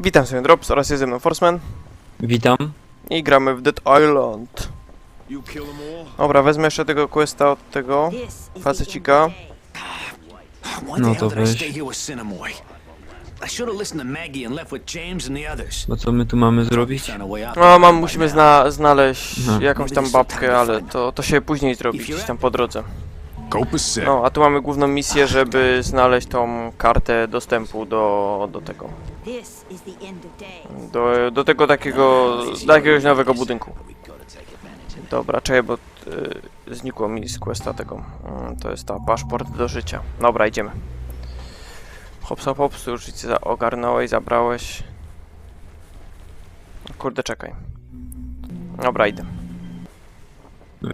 Witam sobie Drops oraz jest ze mną Forceman Witam. i gramy w Dead Island. Dobra, wezmę jeszcze tego questa od tego. Facecika. No to weź. No co my tu mamy zrobić? No, mam, musimy zna znaleźć No. jakąś tam babkę, ale to, to się później zrobi, gdzieś tam po drodze. No, a tu mamy główną misję, żeby znaleźć tą kartę dostępu do, do tego. Do, do tego takiego, do jakiegoś nowego budynku. Dobra, czekaj, bo y, znikło mi z questa tego. Mm, to jest ta paszport do życia. Dobra, idziemy. Hopsa hops, już nic za- ogarnąłeś, zabrałeś. Kurde, czekaj. Dobra, idę.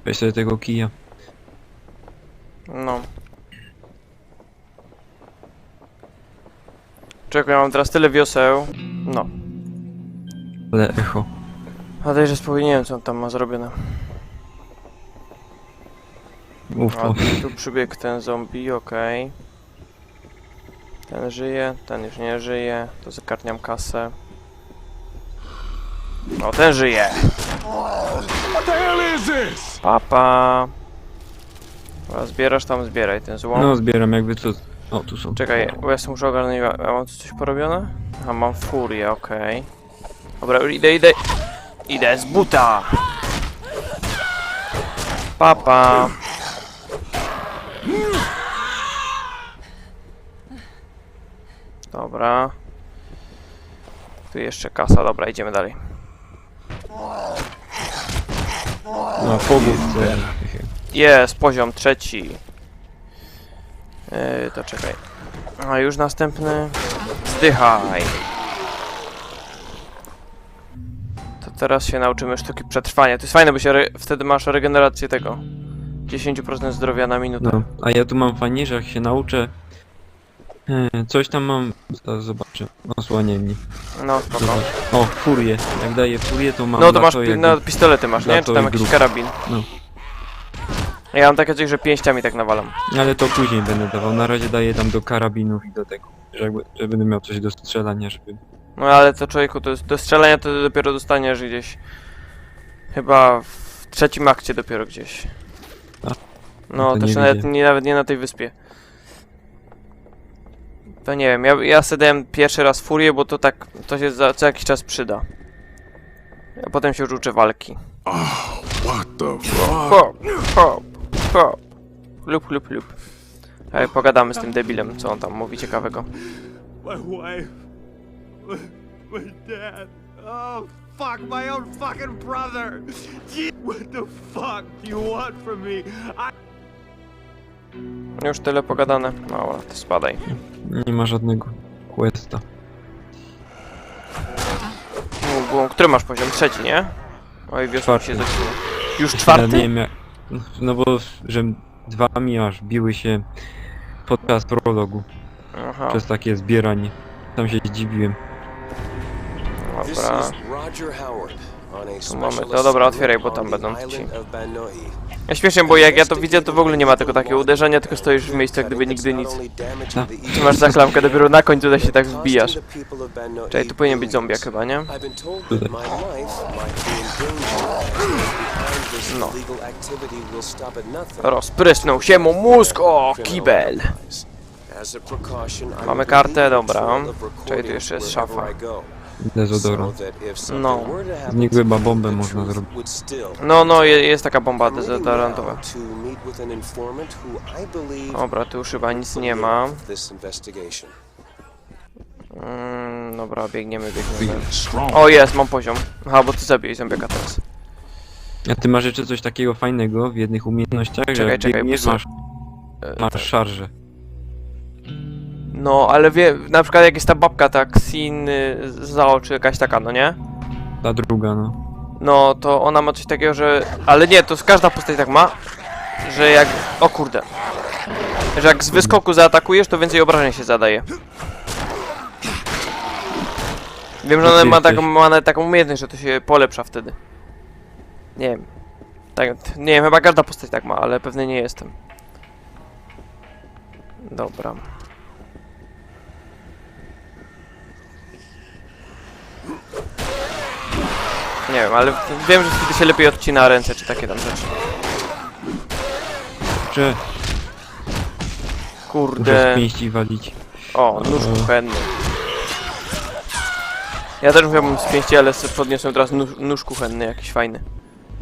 Weź sobie tego kija. No. Czekaj, ja mam teraz tyle wioseł. No. Ale echo. A dajże spowinniłem, co on tam ma zrobione. Uf, A tu przybiegł ten zombie, okej. Ten żyje, ten już nie żyje. To zakarniam kasę. O, ten żyje! What the hell is this? Papa! Dobra, zbierasz tam, zbieraj ten złom. No zbieram jakby co. O, tu są. Czekaj, bo ja sobie muszę ogarnąć, ja mam tu coś porobione? A mam furię, okej. Dobra, idę, idę. Idę z buta! Papa! Dobra. Tu jeszcze kasa, dobra, idziemy dalej. No, pogód. Jest, poziom trzeci. Yy, to czekaj. A już następny. Zdychaj. To teraz się nauczymy sztuki przetrwania. To jest fajne, bo się wtedy masz regenerację tego. 10% zdrowia na minutę. No, a ja tu mam fajnie, że jak się nauczę. e, Coś tam mam. Zaraz zobaczę. Osłaniaj mnie. No, spoko. Zobacz. O, furię. Jak daję furię, to mam. No to na masz, pi- no, pistolety masz, nie? Czy tam jakiś grup. karabin? No. Ja mam takie coś, że pięściami tak nawalam. Ale to później będę dawał. Na razie daję tam do karabinów i do tego. Żeby, że będę miał coś do strzelania, żeby. No ale to człowieku, to jest, do strzelania to dopiero dostaniesz gdzieś. Chyba w trzecim akcie dopiero gdzieś. A, No, to też nie nawet nie, nawet nie na tej wyspie. To nie wiem, ja, ja sobie dałem pierwszy raz furię, bo to tak, to się za, co jakiś czas przyda. A potem się już uczę walki. What the fuck? Hop. Lub, lub, lub. Ej, pogadamy z tym debilem, co on tam mówi ciekawego. My wife. My, my dad. Oh, fuck, my own fucking brother. Gee, What the fuck do you want from me? I. Już tyle pogadane. No, dobra, to spadaj. Nie ma żadnego questa. Który masz poziom? Trzeci, nie? Oj, Czwarty. się zaczyna. Już Ja czwarty? nie wiem jak... No bo, że dwa mi aż biły się podczas prologu. Aha, Przez takie zbieranie. Tam się zdziwiłem. Dobra. Tu mamy to, dobra, otwieraj, bo tam będą ci. Ja śmiesznie, bo jak ja to widzę, to w ogóle nie ma tego takiego uderzenia, tylko stoisz w miejscu jak gdyby nigdy nic. No. Ty masz zaklamkę, dopiero na końcu tutaj się tak wbijasz. Czekaj, tu powinien być zombiak chyba, nie? No. Rozprysnął się mu mózg, o, kibel. Mamy kartę, dobra. Czekaj, tu jeszcze jest szafa. Dezodorant. No. Z niego chyba bombę można zrobić. No, no, je, jest taka bomba dezodorantowa. Dobra, tu już chyba nic nie ma. Mm, dobra, biegniemy, biegniemy. O, jest, mam poziom. Aha, bo ty zabiłeś zombiaka teraz. A ty masz jeszcze coś takiego fajnego w jednych umiejętnościach, że Czekaj, jak czekaj, biegniesz, bo masz, E, masz tak. szarżę. No, ale wie, na przykład jak jest ta babka, ta Xin y, za oczy, jakaś taka, no nie? Ta druga, no. No, to ona ma coś takiego, że... Ale nie, to z każda postać tak ma, że jak... O kurde. Że jak z wyskoku zaatakujesz, to więcej obrażeń się zadaje. Wiem, że ona ma jesteś. taką, ma nawet taką umiejętność, że to się polepsza wtedy. Nie wiem. Tak, nie wiem, chyba każda postać tak ma, ale pewnie nie jestem. Dobra. Nie wiem, ale wiem, że wtedy się lepiej odcina ręce, czy takie tam rzeczy. Czy muszę Kurde. z pięści walić. O, nóż kuchenny. Ja też musiałbym z pięści, ale sobie podniosłem teraz nóż, nóż kuchenny, jakiś fajny.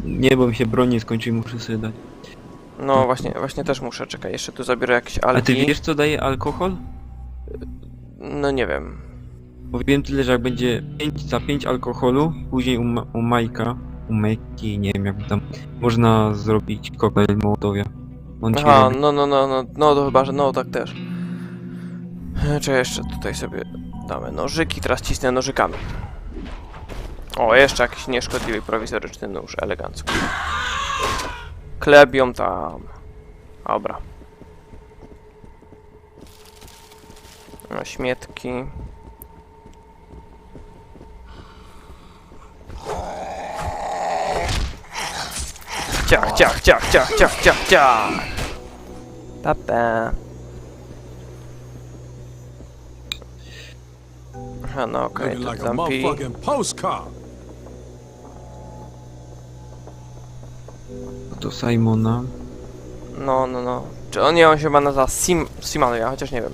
Nie, bo mi się broń nie skończy i muszę sobie dać. No właśnie, właśnie też muszę, czekaj, jeszcze tu zabiorę jakieś A ty wiesz co daje alkohol? No nie wiem. Bo wiem tyle, że jak będzie 5 za 5 alkoholu, później u, Ma- u Majka, u Majki, nie wiem jak tam, można zrobić koktajl. On ci Aha, robi. no, no, no, no, no to chyba, że no tak też. Czy jeszcze tutaj sobie damy nożyki, teraz cisnę nożykami. O, jeszcze jakiś nieszkodliwy, prowizoryczny nóż, elegancko. Klebią tam. Dobra. No, śmietki. Ciach, ciach, ciach, ciach, ciach, ciach, ciach. Papa. Aha, no okej, Looking to a zampi. postcard. To Simona. No, no, no. Czy on nie, on się chyba nazywa Sim... Simano, ja chociaż nie wiem.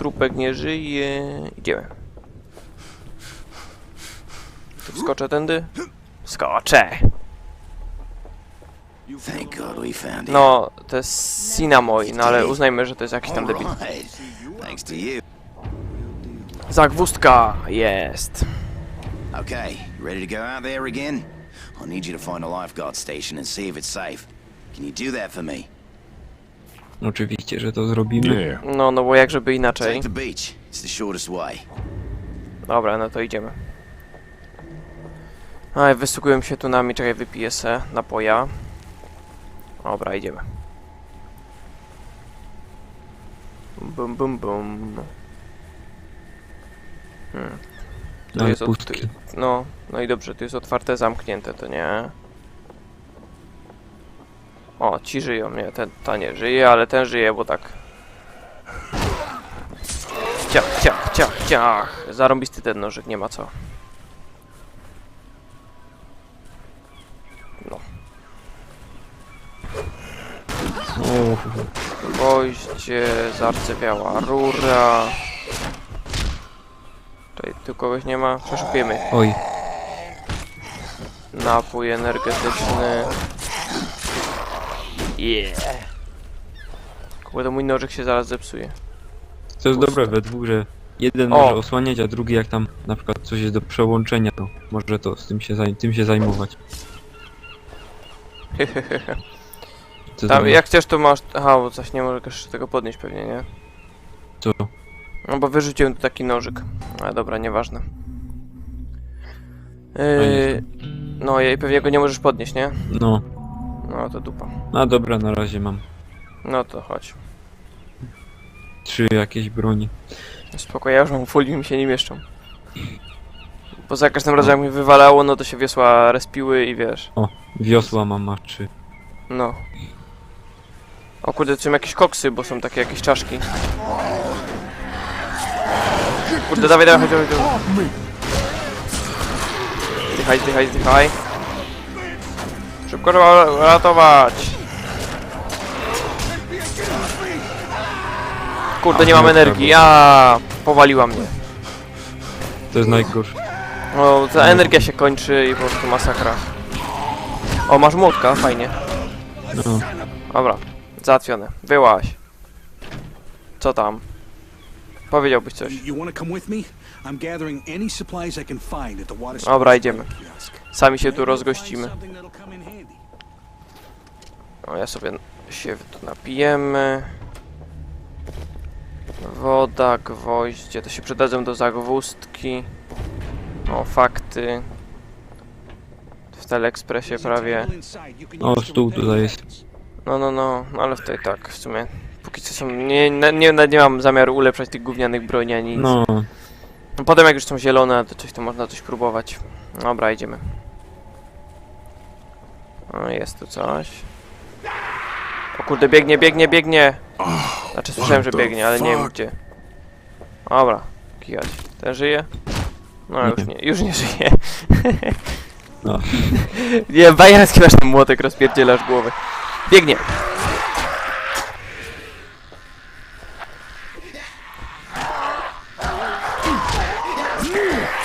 Trupek nie żyje. Idziemy. Tu wskoczę tędy? Skoczę! Thank God we found him. No, to jest Sinamoi, no ale uznajmy, że to jest jakiś tam debil. Alright. Thanks to you. Zagwózdka! Jest! Okay, you ready to go out there again? I need you to find a lifeguard station and see if it's safe. Can you do that for me? Oczywiście, że to zrobimy. Yeah. No, no bo jak żeby inaczej. Take the beach. It's the shortest way. Dobra, no to idziemy. Aj, wysługują się tu nami, czekaj, wypiję se napoja. Dobra, idziemy. Bum, bum, bum. Hmm. Tu Ale jest od- pustki. No, no i dobrze, tu jest otwarte, zamknięte, to nie. O, ci żyją, nie, ten, ta nie żyje, ale ten żyje, bo tak. Ciach, ciach, ciach, ciach. Zarąbisty ten nożyk, nie ma co. No. Gwoździe, zarcewiała rura. Tutaj tu kogoś nie ma? Przeszukujemy. oj, Napój energetyczny. Yeah. Kurde, mój nożyk się zaraz zepsuje. to jest dobre we dwóch, że jeden O. może osłaniać, a drugi jak tam na przykład coś jest do przełączenia, to może to z tym się, zaj tym się zajmować. To Tam, dobre. jak chcesz to masz... Aha, bo coś nie możesz tego podnieść pewnie, nie? Co? No bo wyrzuciłem tu taki nożyk. Ale dobra, nieważne. A Yy, no i pewnie go nie możesz podnieść, nie? No, No to dupa. a dobra, na razie mam No to chodź. trzy jakieś broni. Spoko, ja już mam full i mi się nie mieszczą. Bo za każdym razem jak mi wywalało, no to się wiosła respiły i wiesz. O, wiosła mam ma trzy. No. O kurde, tu są jakieś koksy, bo są takie jakieś czaszki. Kurde, dawaj, dawaj, chodź, chodź, chodź. Zdychaj, zdychaj, zdychaj. Szybko ra- ratować. Kurde, nie mam energii, ja powaliła mnie. To jest najgorsze. O, ta energia się kończy i po prostu masakra. O, masz młotka, fajnie. No, Dobra, załatwione. Wyłaś. Co tam? Powiedziałbyś coś. Dobra, idziemy. Sami się tu rozgościmy. O, ja sobie się tu napijemy. Woda, gwoździe, to się przydadzą do zagwózdki. O, fakty. W a prawie. O, stół tutaj jest. No, no, no, no ale tutaj tak, w sumie. Póki co są. Nie, nie, nie, nie mam zamiaru ulepszać tych gównianych broni ani nic. no, No Potem jak już są zielone, to coś to można coś próbować. Dobra, idziemy. O, jest tu coś. O kurde, biegnie, biegnie, biegnie! Znaczy słyszałem, że biegnie, ale nie wiem gdzie. Dobra, Kijać. Ten żyje? No już Nie. już nie żyje. No. nie, bajerski masz ten młotek, rozpierdzielasz głowę. Biegnie.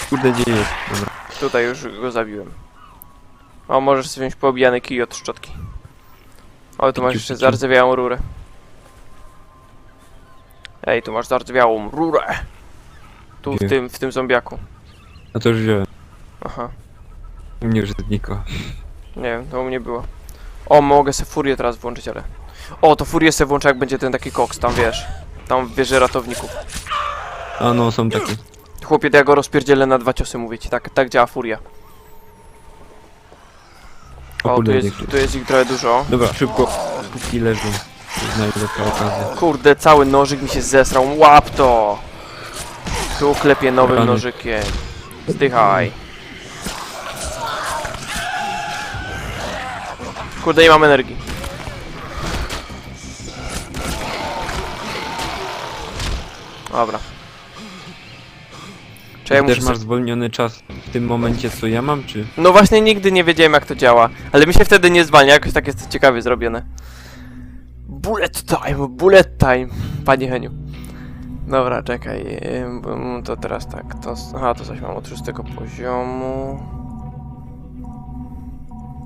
Kurde, gdzie jest? Dobra. Tutaj już go zabiłem. O, możesz sobie wziąć poobijany kij od szczotki. O, tu masz jeszcze zardzewiałą rurę. Ej, tu masz zardzewiałą rurę. Tu, w Gdzie? tym, w tym zombiaku. A to już wziąłem. Aha. U mnie już znikło. Nie wiem, to u mnie było. O, mogę se furię teraz włączyć, ale... O, to furię se włączę, jak będzie ten taki koks, tam wiesz. Tam w wieży ratowników. A no, są takie. Chłopie, to ja go rozpierdzielę na dwa ciosy, mówię ci. Tak, tak działa furia. O tu jest, tu jest ich trochę dużo. Dobra, szybko. Póki leżą. Okazja. Kurde, cały nożyk mi się zesrał. Łap to! Tu klepię nowym Rany. nożykiem. Zdychaj. Kurde, nie mam energii. Dobra. Muszę też sobie... masz zwolniony czas tym momencie, co ja mam, czy? No właśnie nigdy nie wiedziałem jak to działa, ale mi się wtedy nie zwalnia, jakoś tak jest to ciekawie zrobione. Bullet time, bullet time, panie Heniu. Dobra, czekaj, ym, to teraz tak, to, aha, to coś mam od szóstego poziomu.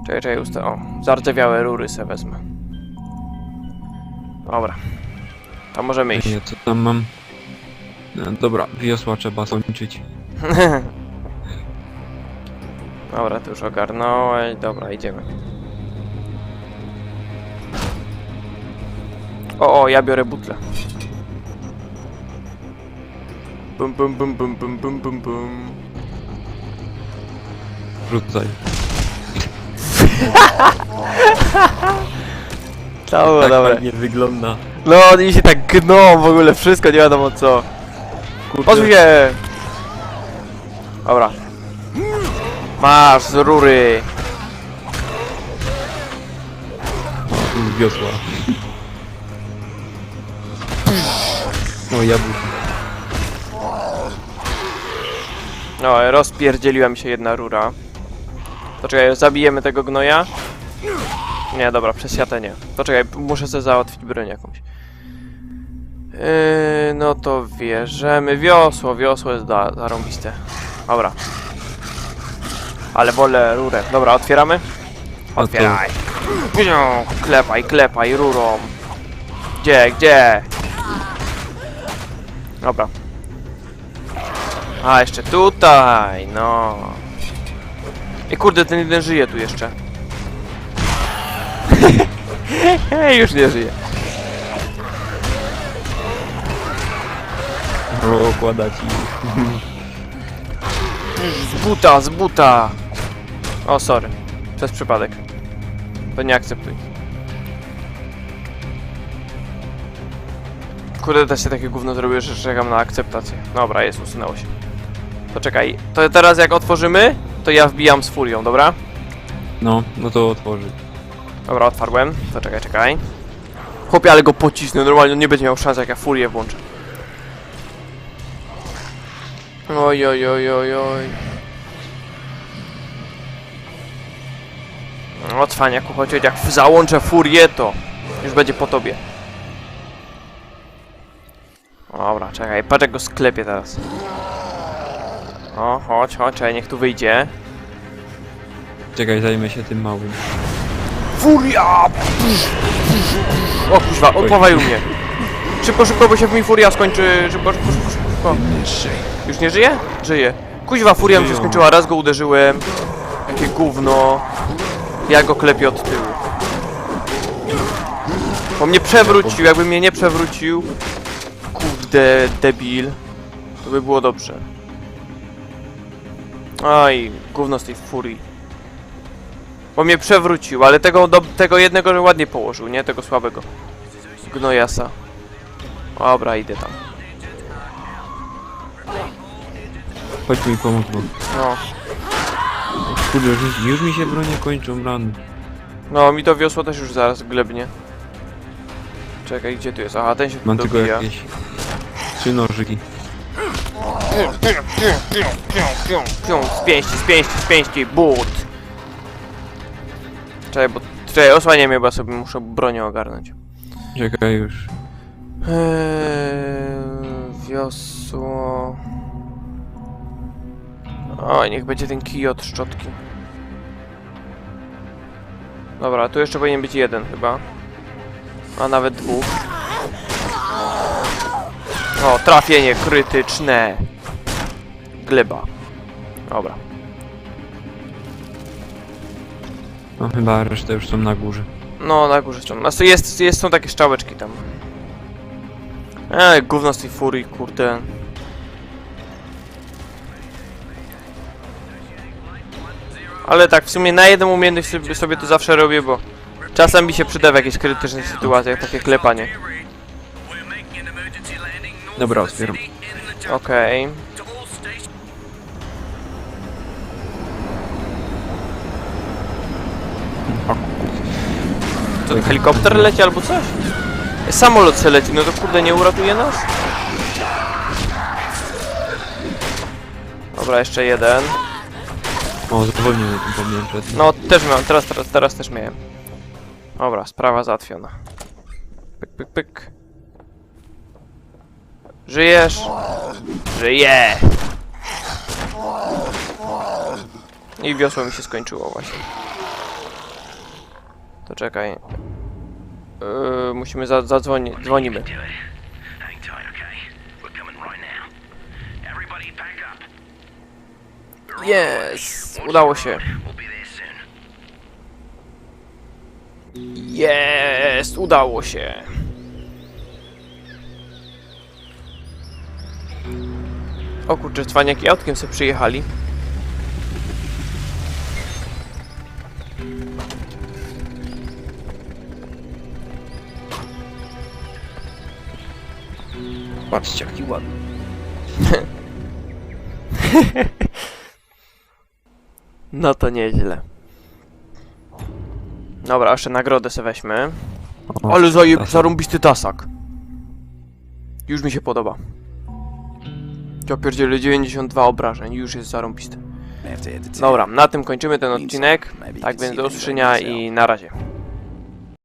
Czekaj, czekaj, usta, o, zardzewiałe rury se wezmę. Dobra, to możemy iść. Nie, co tam mam? No, dobra, wiosła trzeba sączyć. Dobra, to już ogarnąłeś, dobra, idziemy. O, o, ja biorę butlę. Bum, bum, bum, bum, bum, bum, bum, bum. Rzucaj. Było tak dobre. fajnie wygląda. No, oni się tak gną w ogóle, wszystko nie wiadomo co. Kurde. Się! Dobra. Masz z rury. Wiosła. O, jabłko. No, rozpierdzieliła mi się jedna rura. To czekaj, zabijemy tego gnoja? Nie, dobra, przez siatę nie. To czekaj, muszę sobie załatwić broń jakąś. Yy, no to bierzemy wiosło, wiosło jest da, zarąbiste. Dobra. Ale wolę rurę. Dobra, otwieramy? to- Otwieraj. Klepaj, klepaj rurą. Gdzie, gdzie? Dobra. A, jeszcze tutaj, no. I kurde, ten jeden żyje tu jeszcze. Już nie żyje. O, okładać i... Z buta, z buta! O, sorry. Przez przypadek. To nie akceptuj. Kurde, też się takie gówno zrobiło, że czekam na akceptację. Dobra, jest, usunęło się. To czekaj, to teraz jak otworzymy, to ja wbijam z furią, dobra? No, no to otworzy. Dobra, otwarłem. To czekaj, czekaj. Chłopie, ale go pocisnę, normalnie on nie będzie miał szans, jak ja furię włączę. Oj, oj, oj, oj, oj. No, cwaniaku, chodź, chodź, jak załączę furię, to już będzie po tobie. Dobra, czekaj, patrz jak go sklepie teraz. O, chodź, chodź, czekaj, niech tu wyjdzie. Czekaj, zajmę się tym małym. Furia! O kuźwa, odpławaj u mnie. Szybko, szybko, bo się w mi furia skończy. Szybko, szybko, szybko, szybko. Już nie żyje? Żyje. Kuźwa, furia mi się skończyła, raz go uderzyłem. Jakie gówno. Ja go klepię od tyłu. Bo mnie przewrócił, jakby mnie nie przewrócił. Kurde, debil. To by było dobrze. Aj, gówno z tej furii. Bo mnie przewrócił, ale tego, do, tego jednego ładnie położył, nie? Tego słabego. Gnojasa. Dobra, idę tam. Chodź mi pomóc, bo... No, Kurde, już, już mi się bronie kończą, rany. no mi to wiosło też już zaraz glebnie. Czekaj, gdzie tu jest? Aha, ten się tu Mam tylko dobija. jakieś... Trzy nożyki. Pią, z pięści, z pięści, z pięści, but. Czekaj, bo... Czekaj, osłaniaj mnie, bo ja sobie muszę bronię ogarnąć. Czekaj już. Eee, wiosło... O, niech będzie ten kij od szczotki. Dobra, tu jeszcze powinien być jeden chyba. A nawet dwóch. O, trafienie krytyczne. Gleba. Dobra. No chyba reszta już są na górze. No, na górze są. Znaczy jest, jest, są takie szczałeczki tam. Eee, gówno z tej furii, kurde. Ale tak, w sumie na jedną umiejętność sobie, sobie to zawsze robię, bo czasem mi się przyda w jakichś krytycznych sytuacjach takie klepanie. Dobra, otwieram. Okej. To helikopter leci albo coś? Samolot se leci, no to kurde nie uratuje nas? Dobra, jeszcze jeden. O, zwolniłem, zapomniałem przed. No też miałem, teraz, teraz, teraz też miałem. Dobra, sprawa załatwiona. Pyk, pyk, pyk. Żyjesz? Żyję! I wiosło mi się skończyło właśnie. To czekaj. Yy, musimy za zadzwonić. Dzwonimy. Yes! Udało się. Jest! Udało się! O kurczę, cwaniaki autkiem sobie przyjechali. Patrzcie, jaki ładny. no to nieźle. Dobra, jeszcze nagrodę sobie weźmy. O, Ale zajeb, tasak. zarąbisty tasak. Już mi się podoba. Ja pierdzielę 92 obrażeń, już jest zarąbisty. Dobra, na tym kończymy ten odcinek. Tak więc do usłyszenia i na razie.